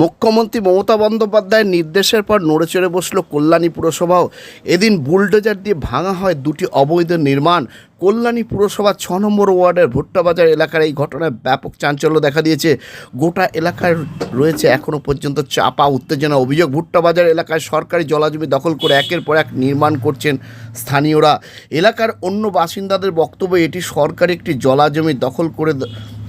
মুখ্যমন্ত্রী মমতা বন্দ্যোপাধ্যায়ের নির্দেশের পর নড়ে চড়ে বসল কল্যাণী পুরসভাও। এদিন বুলডোজার দিয়ে ভাঙা হয় দুটি অবৈধ নির্মাণ। কল্যাণী পুরসভা ছ নম্বর ওয়ার্ডের ভুট্টাবাজার এলাকার এই ঘটনায় ব্যাপক চাঞ্চল্য দেখা দিয়েছে। গোটা এলাকায় রয়েছে এখনও পর্যন্ত চাপা, উত্তেজনা অভিযোগ। ভুট্টাবাজার এলাকায় সরকারি জলাজমি দখল করে একের পর এক নির্মাণ করছেন স্থানীয়রা। এলাকার অন্য বাসিন্দাদের বক্তব্য এটি সরকারি একটি জলাজমি দখল করে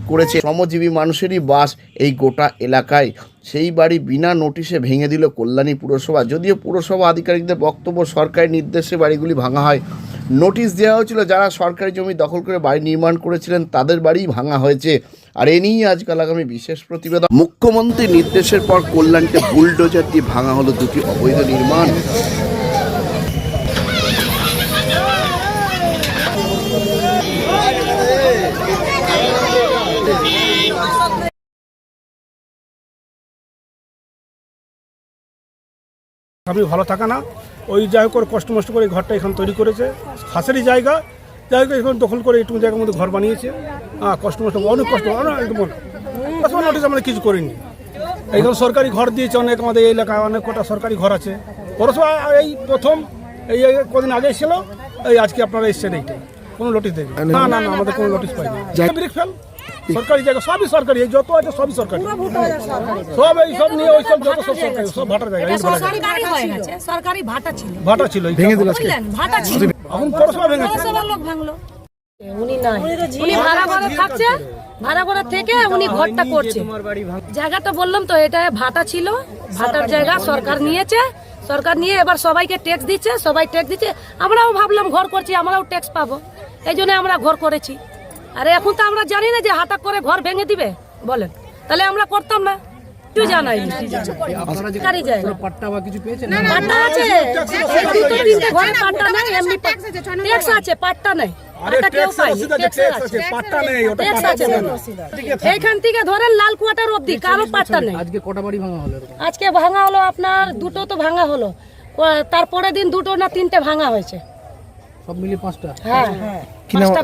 করেছে। শ্রমজীবী মানুষেরই বাস এই গোটা এলাকায়। সেই বাড়ি বিনা নোটিশে ভেঙে দিল কল্যাণী পুরসভা। যদিও পুরসভা আধিকারিকদের বক্তব্য, সরকারি নির্দেশে বাড়িগুলি ভাঙা হয়। নোটিশ দেওয়া হয়েছিল, যারা সরকারি জমি দখল করে বাড়ি নির্মাণ করেছিলেন, তাদের বাড়িই ভাঙা হয়েছে। আর এ নিয়েই আজকাল আগামী বিশেষ প্রতিবেদন। মুখ্যমন্ত্রী নির্দেশের পর কল্যাণকে বুলডোজার দিয়ে ভাঙা হলো দুটি অবৈধ নির্মাণ। আমি ভালো থাকা না। ওই যাই হোক করে কষ্ট মষ্ট করে ঘরটা এখানে তৈরি করেছে। খাসেরই জায়গা। যাই হোক এখন দখল করে একটু জায়গার মধ্যে ঘর বানিয়েছে। হ্যাঁ কষ্ট মষ্ট অনেক কষ্ট। অনেক একদম নোটিস আমরা কিছু করিনি। এইখানে সরকারি ঘর দিয়েছে অনেক আমাদের এই এলাকায়। অনেক কটা সরকারি ঘর আছে। পৌরসভা এই প্রথম এই কদিন আগে ছিল এই আজকে আপনারা এসছেন এইটাই। কোনো নোটিশ দেবে না না না আমাদের কোনো নোটিশ পাইনি। Brick fail. সরকারি জায়গা সবই সরকারি এই যত আছে সবই সরকারি। সব এই সব নিয়ে ওই সব যত সব সরকারি সব ভাটার জায়গা। সরকারি হয়ে গেছে সরকারি ভাটা ছিল। ভাটা ছিল ভেঙে দিল বুঝলেন? ভাটা ছিল। এখন পৌরসভা ভেঙেছে। পৌরসভার লোক ভাঙলো। উনি নাই। উনি ভাড়া ঘরে থাকছে। ভাড়া ঘরে থেকে উনি ঘরটা করছে। জায়গাটা বললাম তো এটা ভাটা ছিল। ভাটার জায়গা সরকার নিয়েছে। সরকার নিয়ে এবার সবাইকে ট্যাক্স দিচ্ছে সবাই ট্যাক্স দিচ্ছে। আমরাও ভাবলাম ঘর করছি আমরাও ট্যাক্স পাবো। এই জন্য আমরা ঘর করেছি। আরে এখন তো আমরা জানি না যে হাতাক করে ঘর ভেঙে দিবে বলেন তাহলে আমরা করতাম না তুই জানাই পাট্টা আছে ঘরে পাট্টা নাই এমনি ট্যাক্স পাট্টা নাই। এইখান থেকে ধরেন লাল কুয়াটার অবধি কারও পাট্টা নেই আজকে ভাঙা হলো আপনার দুটো তো ভাঙা হলো তারপরের দিন দুটো না তিনটে ভাঙা হয়েছে সব মিলিয়ে পাঁচটা হ্যাঁ পাঁচটা